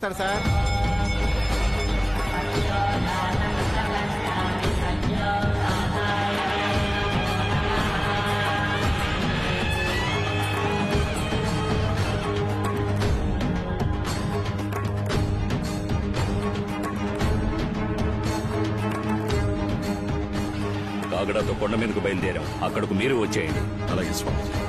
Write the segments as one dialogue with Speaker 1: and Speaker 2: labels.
Speaker 1: Sir
Speaker 2: కాగడాతో కొండ మీదకు బయలుదేరాం. అక్కడకు మీరు వచ్చేయండి.
Speaker 3: అలాగే స్వామి.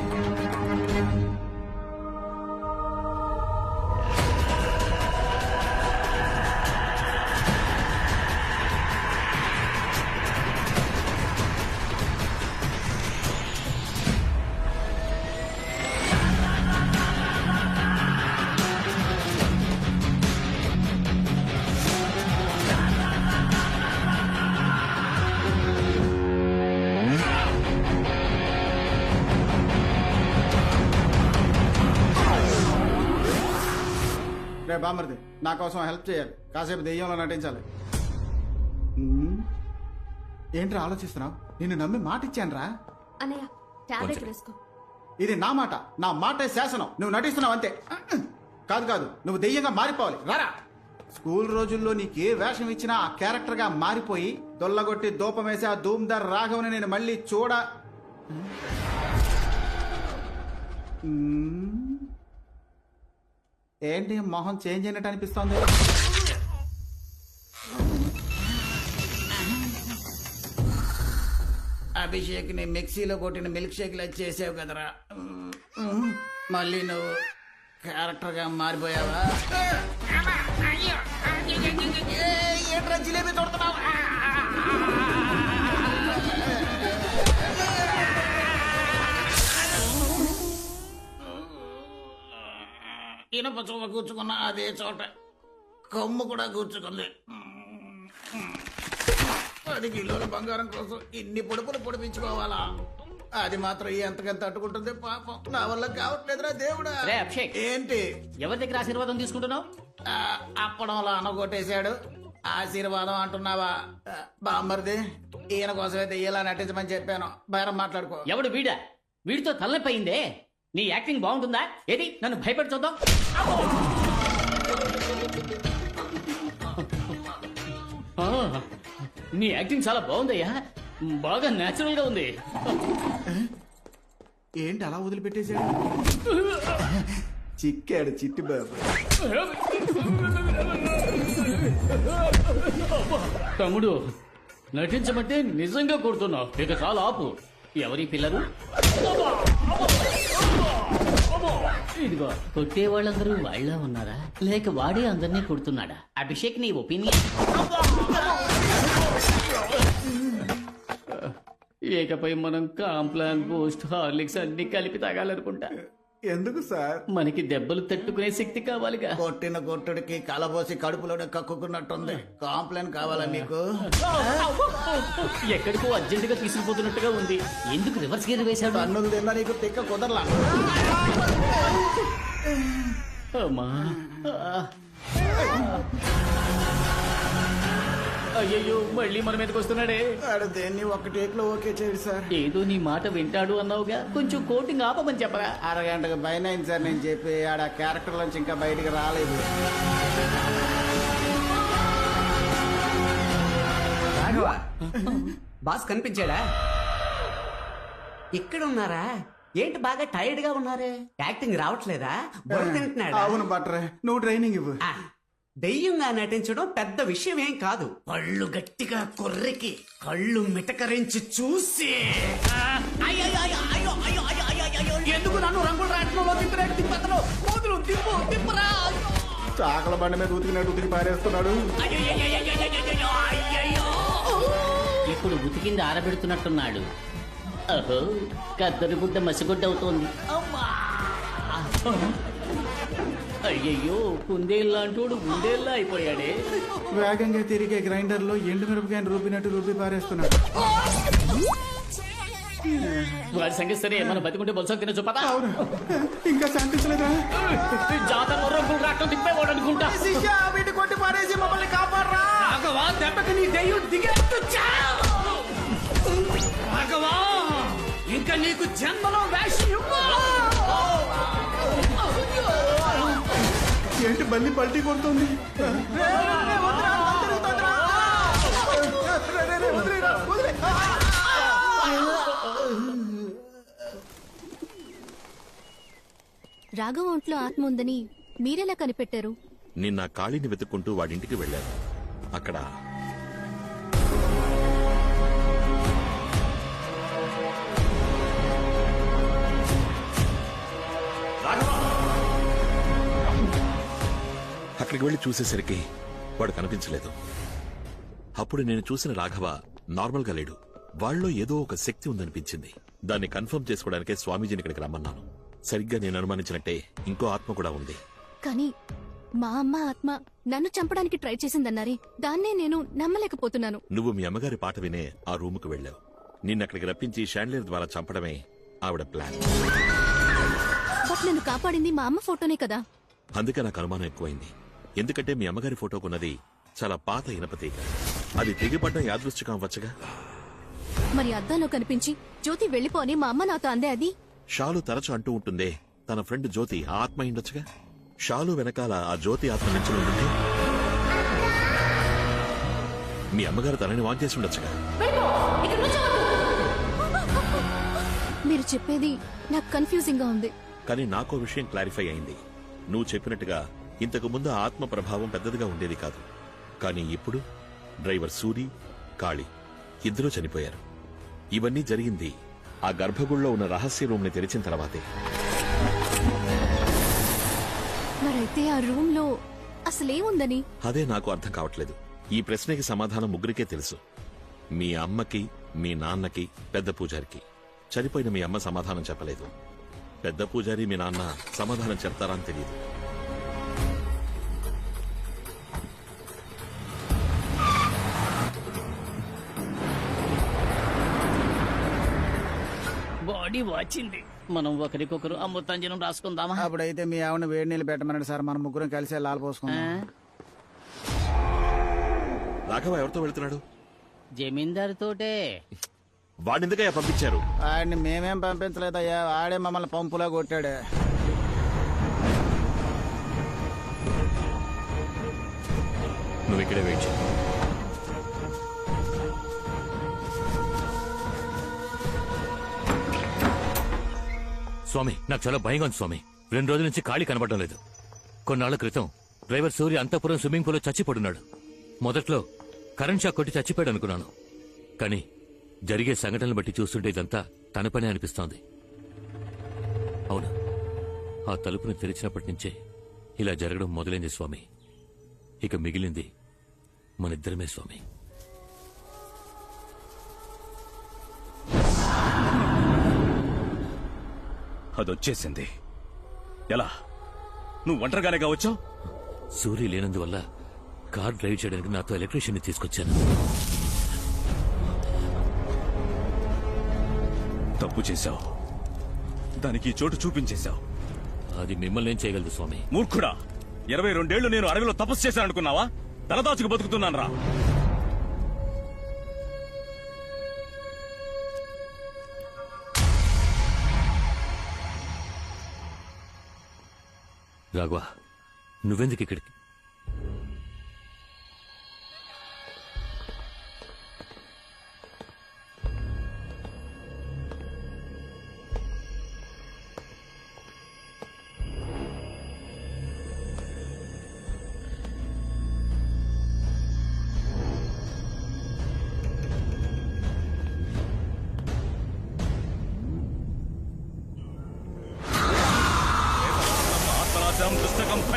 Speaker 1: రే బామర్ది నా కోసం హెల్ప్ చేయాలి. కాసేపు దెయ్యంలో నటించాలి. ఏంట్రా ఆలోచిస్తున్నావు? నిన్ను నమ్మి మాట ఇచ్చాను రా
Speaker 4: అన్నయ్య టాబ్లెట్ వేసుకో.
Speaker 1: ఇది నా మాట. నా మాటే శాసనం. నువ్వు నటిస్తున్నావు అంతే. కాదు కాదు. నువ్వు దెయ్యంగా మారిపోవాలి. రారా. స్కూల్ రోజుల్లో నీకు ఏ వేషం ఇచ్చినా ఆ క్యారెక్టర్గా మారిపోయి దొల్లగొట్టి దూపం వేసి ఆ ధూమ్దార్ రాఘవని నేను మళ్ళీ చూడ. ఏంటి మొహం చేంజ్ అయినట్టు అనిపిస్తోంది అభిషేక్ని మిక్సీలో కొట్టిన మిల్క్ షేక్ లా చేసావు కదరా. మళ్ళీ నువ్వు క్యారెక్టర్గా మారిపోయావా ఏంట్రా జిలేబీ తొడుతున్నావు చోట కూర్చుకున్న అదే చోట కొమ్ము కూడా కూర్చుకుంది. పది కిలోల బంగారం కోసం ఇన్ని పొడుపులు పొడిపించుకోవాలా? అది మాత్రం ఎంతకంత తట్టుకుంటుంది పాపం. నా వల్ల కావట్లేదురా దేవుడా.
Speaker 5: రే.
Speaker 1: ఏంటి?
Speaker 5: ఎవరి దగ్గర ఆశీర్వాదం తీసుకుంటున్నావు?
Speaker 1: ఆ, అప్పడంలో అనగొట్టేశాడు. ఆశీర్వాదం అంటున్నావా? ఆ, బామ్మర్ది ఈయన కోసమే దెయ్యాలా నటించమని చెప్పాను. బేరం మాట్లాడుకో.
Speaker 5: ఎవడు వీడా? వీడితో తలనొప్పి అయిందే? నీ యాక్టింగ్ బాగుంటుందా? ఏది? నన్ను భయపెట్టి చూద్దాం. నీ యాక్టింగ్ చాలా బాగుందయ్యా. బాగా నేచురల్గా ఉంది.
Speaker 1: ఏంటి అలా వదిలిపెట్టేశాడు? చిక్కాడు చిట్టి బాబు.
Speaker 5: తమ్ముడు నటించమంటే నిజంగా కొడుతున్నావు ఇక చాలా ఆపు. ఎవరి పిల్లలు? ఇదిగో కొట్టే వాళ్ళందరూ వాళ్ళ ఉన్నారా? లేక వాడే అందరినీ కొడుతున్నాడా? అభిషేక్ నీ ఒపీనియన్? ఏకపై మనం కాంప్లాన్ బూస్ట్ హార్లిక్స్ అన్ని కలిపి తాగాలనుకుంటా.
Speaker 1: ఎందుకు సార్?
Speaker 5: మనకి దెబ్బలు తట్టుకునే శక్తి కావాలిగా.
Speaker 1: కొట్టిన కొట్టుడికి కలబోసి కడుపులోనే కక్కుకున్నట్టుంది. కాంప్లైంట్ కావాలా మీకు
Speaker 5: ఎక్కడికో అర్జెంటుగా తీసుకుపోతున్నట్టుగా ఉంది. ఎందుకు రివర్స్ గేర్ వేశాడు?
Speaker 1: పన్నులు తిన్నా నీకు తిక్క కుదరలా?
Speaker 5: అమ్మా. ఆ. అయ్యయ్యో మళ్ళీ మన మీదకి వస్తున్నాడే.
Speaker 1: ఆడు దేన్ని ఒక టేక్లో ఓకే చేయడు సార్.
Speaker 5: ఏదో నీ మాట వింటాడు అన్నావుగా. కొంచెం కోటింగ్ ఆపమని చెప్పరా.
Speaker 1: అరగంటకు పైన అయింది సార్ నేను చెప్పి ఆడ క్యారెక్టర్ నుంచి ఇంకా బయటికి రాలేదు.
Speaker 6: రాఘవ బాస్ కనిపించాడా? ఇక్కడ ఉన్నారా ఏంటి బాగా టైర్డ్గా ఉన్నారే? యాక్టింగ్ రావట్లేదా? బుర్ర తింటున్నాడా?
Speaker 1: అవును బట్రే. నువ్వు ట్రైనింగ్ ఇవ్వు.
Speaker 6: దెయ్యంగా నటించడం పెద్ద విషయం ఏం కాదు. పళ్ళు గట్టిగా కొర్రికి కళ్ళు మిటకరించి చూసి. ఆ, అయ్యో, అయ్యో, అయ్యో, అయ్యో, అయ్యో, అయ్యో, అయ్యో, ఎందుకు నన్ను రంగుల రాట్నంలో తిప్పినట్టు తిప్పతను మోదులు తిప్పు తిప్పరా అయ్యో,
Speaker 1: చాకల బండి మీద ఉతికినట్టు ఉతికి పారేస్తున్నాడు.
Speaker 6: అయ్యో, అయ్యో, అయ్యో, అయ్యో, అయ్యో, అయ్యయ్యో.
Speaker 5: ఇప్పుడు ఉతికింది ఆరబెడుతున్నట్టున్నాడు. అహో కద్దరు గుడ్డ మసిగుడ్డ అవుతోంది అమ్మా. అయ్యయ్యో కుందేళ్ళంటోడు గుండేళ్ళ అయిపోయాడే.
Speaker 1: వేగంగా తిరిగే గ్రైండర్లో ఎండు మిరపకాయని రూపినట్టు రూపి పారేస్తున్నాడు.
Speaker 5: వాడి సంగతి సరే మన బతికుంటే బొలస తినచ్చు పదా
Speaker 1: అవును. ఇంకా శాంతించలేదా?
Speaker 5: జాతర తిప్పేవాడు అనుకుంటా.
Speaker 1: శిష్య వీటి కొట్టి పారేసి మమ్మల్ని కాపాడరా.
Speaker 6: రాఘవా దెబ్బకి నీ దెయ్యం చావు. రాఘవా ఇంకా నీకు జన్మలో
Speaker 1: బల్లి పల్టీ కొడుతుంది.
Speaker 4: రాఘవ ఒంట్లో ఆత్మ ఉందని మీరెలా కనిపెట్టారు?
Speaker 3: నిన్న కాళీని వెతుక్కుంటూ వాడింటికి వెళ్ళాను. అక్కడ అక్కడికి వెళ్ళి చూసేసరికి వాడు కనిపించలేదు. అప్పుడు నేను చూసిన రాఘవ నార్మల్గా లేడు. వాళ్ళలో ఏదో ఒక శక్తి ఉందనిపించింది. దాన్ని కన్ఫర్మ్ చేసుకోవడానికే స్వామీజీని ఇక్కడికి రమ్మన్నాను. సరిగ్గా నేను అనుమానించినట్టే ఇంకో ఆత్మ కూడా ఉంది.
Speaker 4: కానీ మా అమ్మ ఆత్మ నన్ను చంపడానికి ట్రై చేసిందన్నారే. దాన్నే నేను నమ్మలేకపోతున్నాను.
Speaker 3: నువ్వు మీ అమ్మగారి పాట వినే ఆ రూముకు వెళ్ళావు. నిన్నక్కడికి రప్పించి షాండ్లియర్ ద్వారా చంపడమే ఆవిడ ప్లాన్.
Speaker 4: బట్ నన్ను కాపాడింది మా అమ్మ ఫోటోనే కదా.
Speaker 3: అందుకే నాకు అనుమానం ఎక్కువైంది. ఎందుకంటే మీ అమ్మగారి ఫోటోకున్నది చాలా పాత ఇనపతీగ అది తెగిపడ్డం యాదృశ్చికం అవ్వచ్చుగా
Speaker 4: మరి అద్దంలో కనిపించి జ్యోతి వెళ్ళిపో అని మా అమ్మ నాతో అందే అది.
Speaker 3: షాలు తరచు అంటూ ఉంటుందే తన ఫ్రెండ్ జ్యోతి ఆ ఆత్మ అయిండొచ్చుగా. షాలు వెనకాల ఆ జ్యోతి ఆత్మ నుంచి ఉంటుందే. మీ అమ్మగారు తనని వాన్ చేసి ఉండొచ్చుగా.
Speaker 4: మీరు చెప్పేది నాకు కన్ఫ్యూజింగ్గా ఉంది.
Speaker 3: కానీ నాకో విషయం క్లారిఫై అయింది. నువ్వు చెప్పినట్టుగా ఇంతకు ముందు ఆ ఆత్మ ప్రభావం పెద్దదిగా ఉండేది కాదు. కానీ ఇప్పుడు డ్రైవర్ సూరి కాళి ఇద్దరూ చనిపోయారు. ఇవన్నీ జరిగింది ఆ గర్భగుడిలో ఉన్న రహస్య రూమ్ని తెరిచిన తర్వాతే.
Speaker 4: మరైతే ఆ రూమ్లో అసలేముందని?
Speaker 3: అదే నాకు అర్థం కావట్లేదు. ఈ ప్రశ్నకి సమాధానం ముగ్గురికే తెలుసు. మీ అమ్మకి మీ నాన్నకి పెద్ద పూజారికి. చనిపోయిన మీ అమ్మ సమాధానం చెప్పలేదు. పెద్ద పూజారి మీ నాన్న సమాధానం చెప్తారా అని తెలియదు.
Speaker 5: బాడీ వాచింది. మనం ఒకరికొకరు అమృతాంజనం రాసుకుందామా?
Speaker 1: అప్పుడైతే మీ ఆవిడ వేడి నీళ్ళు పెట్టమన్నాడు సార్. మన ముగ్గురం కలిసి లాల్? పోసుకుందాం.
Speaker 3: రాఘవ ఎవరితో వెళ్తున్నాడు?
Speaker 5: జమీందారు తోటే
Speaker 3: వాడినిందుకయ్యా పంపించారు?
Speaker 1: ఆడిని మేమేం పంపించలేదయ్యా. ఆడే మమ్మల్ని పంపులా కొట్టాడు.
Speaker 2: నువ్వు ఇక్కడే వెయిట్ చేయి. స్వామి నాకు చాలా భయంగా ఉంది స్వామి. రెండు రోజుల నుంచి ఖాళీ కనబడడం లేదు. కొన్నాళ్ళ క్రితం డ్రైవర్ సూర్య అంతఃపురం స్విమ్మింగ్ పూల్లో చచ్చిపడున్నాడు మొదట్లో కరెంట్ షాక్ కొట్టి చచ్చిపోయాడు అనుకున్నాను. కానీ జరిగే సంఘటనలు బట్టి చూస్తుంటే ఇదంతా తన పనే అనిపిస్తోంది. అవును. ఆ తలుపును తెరిచినప్పటి నుంచే ఇలా జరగడం మొదలైంది స్వామి. ఇక మిగిలింది మనిద్దరమే స్వామి.
Speaker 7: అదొచ్చేసింది. ఎలా? నువ్వు ఒంటరిగానే వచ్చావు
Speaker 2: సూర్య లేనందువల్ల కార్ డ్రైవ్ చేయడానికి నాతో ఎలక్ట్రీషియన్ తీసుకొచ్చాను.
Speaker 7: తప్పు చేశావు. దానికి చోటు చూపించేశావు.
Speaker 2: అది మిమ్మల్ని ఏం చేయగలదు స్వామి.
Speaker 7: మూర్ఖుడా! ఇరవై రెండేళ్ళు నేను అడవిలో తపస్సు చేశాను అనుకున్నావా తలదాచుకు బతుకుతున్నాను రా
Speaker 2: రాఘవా నువ్వెందుకు ఇక్కడికి?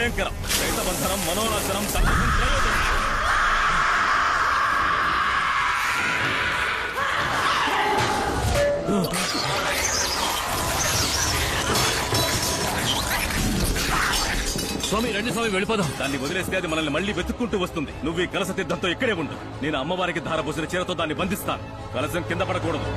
Speaker 7: భయంకరం. రైతబంధనం మనోనాశనం ప్రయోజనం
Speaker 2: స్వామి రండి స్వామి వెళ్ళిపోదాం.
Speaker 7: దాన్ని వదిలేస్తే అది మనల్ని మళ్ళీ వెతుక్కుంటూ వస్తుంది. నువ్వు ఈ కలస తీర్థంతో ఇక్కడే ఉండు. నేను అమ్మవారికి ధారపోసిన చీరతో దాన్ని బంధిస్తాను. కలసం కింద పడకూడదు.